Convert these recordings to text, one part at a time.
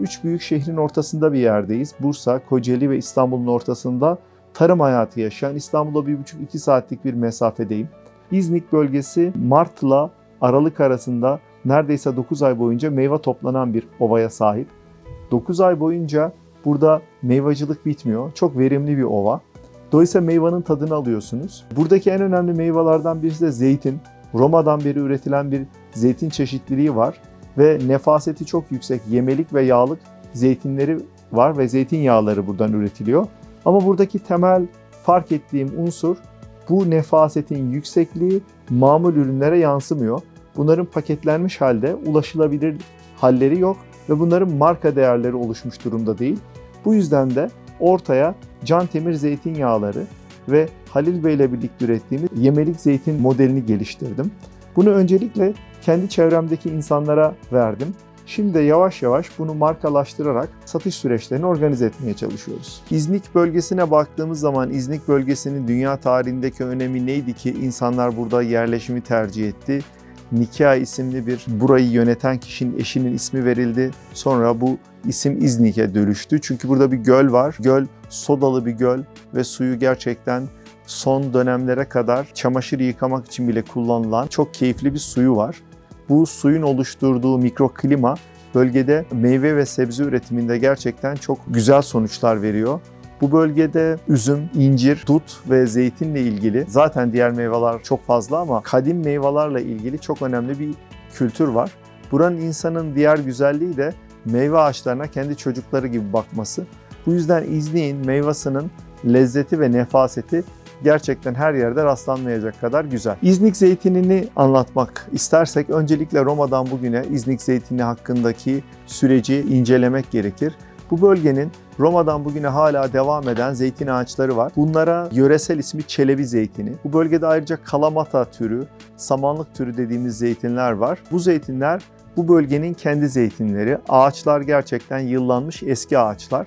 üç büyük şehrin ortasında bir yerdeyiz. Bursa, Kocaeli ve İstanbul'un ortasında tarım hayatı yaşayan İstanbul'a bir buçuk iki saatlik bir mesafedeyim. İznik bölgesi Mart'la Aralık arasında neredeyse 9 ay boyunca meyve toplanan bir ovaya sahip. 9 ay boyunca burada meyvacılık bitmiyor. Çok verimli bir ova. Dolayısıyla meyvanın tadını alıyorsunuz. Buradaki en önemli meyvelerden birisi de zeytin. Roma'dan beri üretilen bir zeytin çeşitliliği var ve nefaseti çok yüksek yemelik ve yağlık zeytinleri var ve zeytinyağları buradan üretiliyor. Ama buradaki temel fark ettiğim unsur bu nefasetin yüksekliği mamul ürünlere yansımıyor. Bunların paketlenmiş halde ulaşılabilir halleri yok ve bunların marka değerleri oluşmuş durumda değil. Bu yüzden de ortaya can temir zeytinyağları ve Halil Bey ile birlikte ürettiğimiz yemelik zeytin modelini geliştirdim. Bunu öncelikle kendi çevremdeki insanlara verdim. Şimdi de yavaş yavaş bunu markalaştırarak satış süreçlerini organize etmeye çalışıyoruz. İznik bölgesine baktığımız zaman İznik bölgesinin dünya tarihindeki önemi neydi ki insanlar burada yerleşimi tercih etti? Nikea isimli bir burayı yöneten kişinin eşinin ismi verildi. Sonra bu isim İznik'e dönüştü. Çünkü burada bir göl var. Göl sodalı bir göl ve suyu gerçekten son dönemlere kadar çamaşır yıkamak için bile kullanılan çok keyifli bir suyu var. Bu suyun oluşturduğu mikroklima bölgede meyve ve sebze üretiminde gerçekten çok güzel sonuçlar veriyor. Bu bölgede üzüm, incir, dut ve zeytinle ilgili zaten diğer meyveler çok fazla ama kadim meyvelerle ilgili çok önemli bir kültür var. Buranın insanın diğer güzelliği de meyve ağaçlarına kendi çocukları gibi bakması. Bu yüzden İznik'in meyvasının lezzeti ve nefaseti gerçekten her yerde rastlanmayacak kadar güzel. İznik zeytinini anlatmak istersek öncelikle Roma'dan bugüne İznik zeytini hakkındaki süreci incelemek gerekir. Bu bölgenin Roma'dan bugüne hala devam eden zeytin ağaçları var. Bunlara yöresel ismi çelebi zeytini. Bu bölgede ayrıca kalamata türü, samanlık türü dediğimiz zeytinler var. Bu zeytinler bu bölgenin kendi zeytinleri. Ağaçlar gerçekten yıllanmış eski ağaçlar.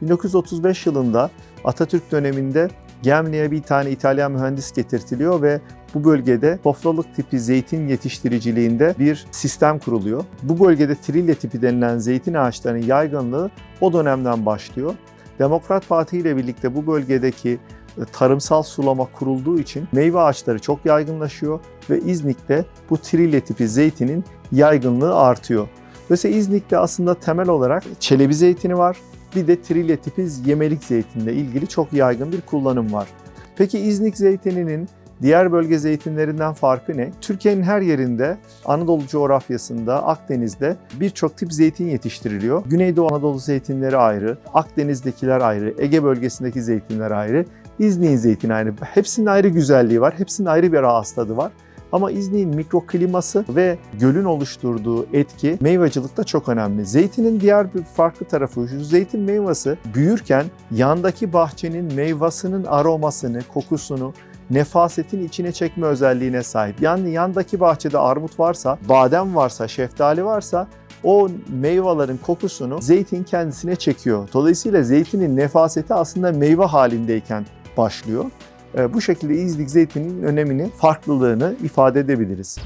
1935 yılında Atatürk döneminde Gemli'ye bir tane İtalyan mühendis getirtiliyor ve bu bölgede sofralık tipi zeytin yetiştiriciliğinde bir sistem kuruluyor. Bu bölgede trilye tipi denilen zeytin ağaçlarının yaygınlığı o dönemden başlıyor. Demokrat Parti ile birlikte bu bölgedeki e, tarımsal sulama kurulduğu için meyve ağaçları çok yaygınlaşıyor ve İznik'te bu trilye tipi zeytinin yaygınlığı artıyor. Dolayısıyla İznik'te aslında temel olarak çelebi zeytini var. Bir de trilye tipi yemelik zeytinle ilgili çok yaygın bir kullanım var. Peki İznik zeytininin diğer bölge zeytinlerinden farkı ne? Türkiye'nin her yerinde Anadolu coğrafyasında, Akdeniz'de birçok tip zeytin yetiştiriliyor. Güneydoğu Anadolu zeytinleri ayrı, Akdeniz'dekiler ayrı, Ege bölgesindeki zeytinler ayrı, İznik'in zeytini ayrı. Hepsinin ayrı güzelliği var, hepsinin ayrı bir ağız tadı var. Ama İznik'in mikrokliması ve gölün oluşturduğu etki meyvacılıkta çok önemli. Zeytinin diğer bir farklı tarafı şu, zeytin meyvesi büyürken yandaki bahçenin meyvasının aromasını, kokusunu, nefasetin içine çekme özelliğine sahip. Yani yandaki bahçede armut varsa, badem varsa, şeftali varsa o meyvelerin kokusunu zeytin kendisine çekiyor. Dolayısıyla zeytinin nefaseti aslında meyve halindeyken başlıyor. E, bu şekilde İznik zeytinin önemini, farklılığını ifade edebiliriz.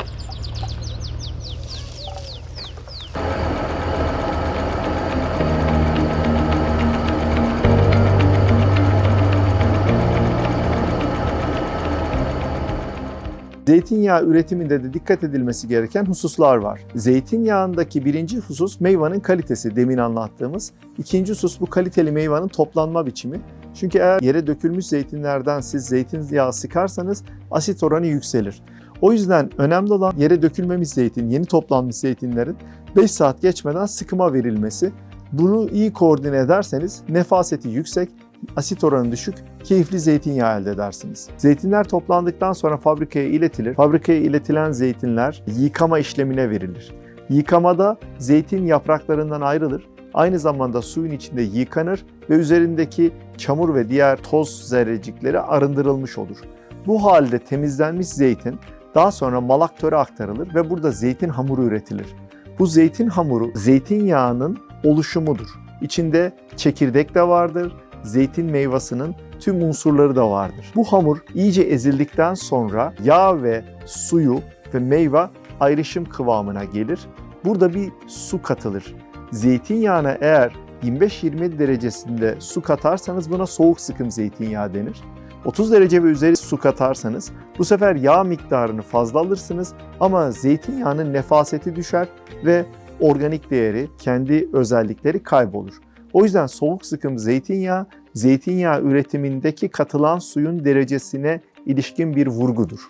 Zeytinyağı üretiminde de dikkat edilmesi gereken hususlar var. Zeytinyağındaki birinci husus meyvanın kalitesi demin anlattığımız. İkinci husus bu kaliteli meyvanın toplanma biçimi. Çünkü eğer yere dökülmüş zeytinlerden siz zeytinyağı sıkarsanız asit oranı yükselir. O yüzden önemli olan yere dökülmemiş zeytin, yeni toplanmış zeytinlerin 5 saat geçmeden sıkıma verilmesi. Bunu iyi koordine ederseniz nefaseti yüksek, asit oranı düşük, keyifli zeytinyağı elde edersiniz. Zeytinler toplandıktan sonra fabrikaya iletilir. Fabrikaya iletilen zeytinler yıkama işlemine verilir. Yıkamada zeytin yapraklarından ayrılır. Aynı zamanda suyun içinde yıkanır ve üzerindeki çamur ve diğer toz zerrecikleri arındırılmış olur. Bu halde temizlenmiş zeytin daha sonra malaktöre aktarılır ve burada zeytin hamuru üretilir. Bu zeytin hamuru zeytinyağının oluşumudur. İçinde çekirdek de vardır, zeytin meyvasının tüm unsurları da vardır. Bu hamur iyice ezildikten sonra yağ ve suyu ve meyve ayrışım kıvamına gelir. Burada bir su katılır. Zeytinyağına eğer 25-27 derecesinde su katarsanız buna soğuk sıkım zeytinyağı denir. 30 derece ve üzeri su katarsanız bu sefer yağ miktarını fazla alırsınız ama zeytinyağının nefaseti düşer ve organik değeri, kendi özellikleri kaybolur. O yüzden soğuk sıkım zeytinyağı, zeytinyağı üretimindeki katılan suyun derecesine ilişkin bir vurgudur.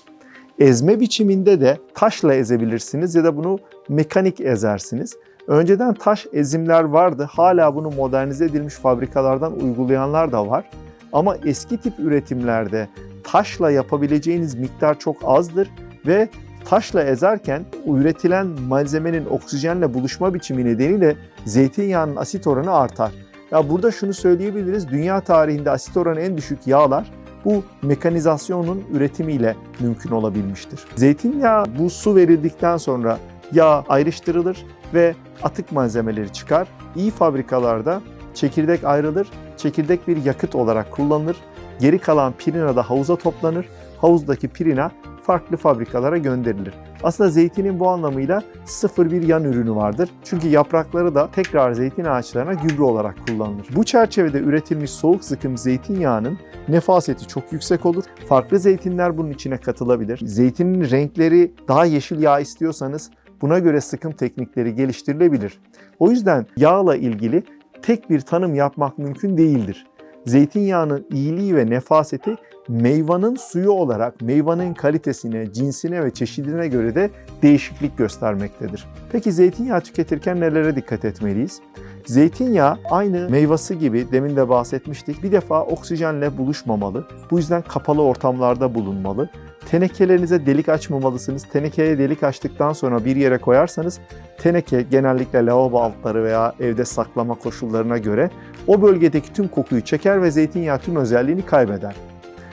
Ezme biçiminde de taşla ezebilirsiniz ya da bunu mekanik ezersiniz. Önceden taş ezimler vardı. Hala bunu modernize edilmiş fabrikalardan uygulayanlar da var. Ama eski tip üretimlerde taşla yapabileceğiniz miktar çok azdır ve taşla ezerken üretilen malzemenin oksijenle buluşma biçimi nedeniyle zeytinyağının asit oranı artar. Ya burada şunu söyleyebiliriz. Dünya tarihinde asit oranı en düşük yağlar bu mekanizasyonun üretimiyle mümkün olabilmiştir. Zeytinyağı bu su verildikten sonra yağ ayrıştırılır ve atık malzemeleri çıkar. İyi fabrikalarda çekirdek ayrılır, çekirdek bir yakıt olarak kullanılır. Geri kalan pirina da havuza toplanır. Havuzdaki pirina farklı fabrikalara gönderilir. Aslında zeytinin bu anlamıyla sıfır bir yan ürünü vardır. Çünkü yaprakları da tekrar zeytin ağaçlarına gübre olarak kullanılır. Bu çerçevede üretilmiş soğuk sıkım zeytinyağının nefaseti çok yüksek olur. Farklı zeytinler bunun içine katılabilir. Zeytinin renkleri daha yeşil yağ istiyorsanız buna göre sıkım teknikleri geliştirilebilir. O yüzden yağla ilgili tek bir tanım yapmak mümkün değildir. Zeytinyağının iyiliği ve nefaseti meyvanın suyu olarak meyvanın kalitesine, cinsine ve çeşidine göre de değişiklik göstermektedir. Peki zeytinyağı tüketirken nelere dikkat etmeliyiz? Zeytinyağı aynı meyvası gibi demin de bahsetmiştik. Bir defa oksijenle buluşmamalı. Bu yüzden kapalı ortamlarda bulunmalı. Tenekelerinize delik açmamalısınız. Tenekeye delik açtıktan sonra bir yere koyarsanız teneke genellikle lavabo altları veya evde saklama koşullarına göre o bölgedeki tüm kokuyu çeker ve zeytinyağı tüm özelliğini kaybeder.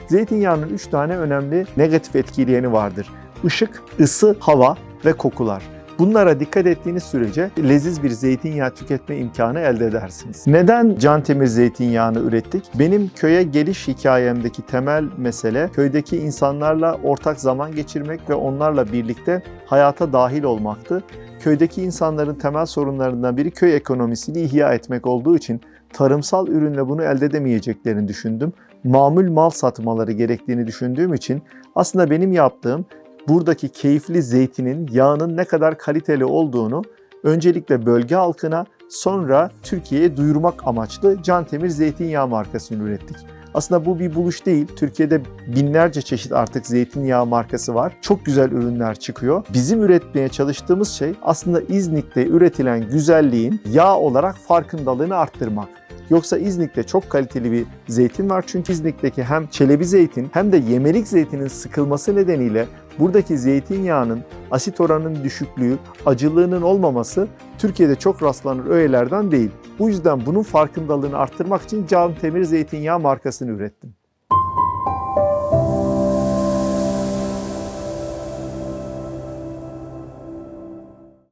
Zeytinyağının 3 tane önemli negatif etkileyeni vardır. Işık, ısı, hava ve kokular. Bunlara dikkat ettiğiniz sürece leziz bir zeytinyağı tüketme imkanı elde edersiniz. Neden Cantemir zeytinyağını ürettik? Benim köye geliş hikayemdeki temel mesele köydeki insanlarla ortak zaman geçirmek ve onlarla birlikte hayata dahil olmaktı. Köydeki insanların temel sorunlarından biri köy ekonomisini ihya etmek olduğu için tarımsal ürünle bunu elde edemeyeceklerini düşündüm. Mamul mal satmaları gerektiğini düşündüğüm için aslında benim yaptığım buradaki keyifli zeytinin yağının ne kadar kaliteli olduğunu öncelikle bölge halkına sonra Türkiye'ye duyurmak amaçlı Cantemir Zeytinyağı markasını ürettik. Aslında bu bir buluş değil. Türkiye'de binlerce çeşit artık zeytinyağı markası var. Çok güzel ürünler çıkıyor. Bizim üretmeye çalıştığımız şey aslında İznik'te üretilen güzelliğin yağ olarak farkındalığını arttırmak. Yoksa İznik'te çok kaliteli bir zeytin var. Çünkü İznik'teki hem çelebi zeytin hem de yemelik zeytinin sıkılması nedeniyle buradaki zeytinyağının asit oranının düşüklüğü, acılığının olmaması Türkiye'de çok rastlanır öğelerden değil. Bu yüzden bunun farkındalığını arttırmak için Can Temir Zeytinyağı markasını ürettim.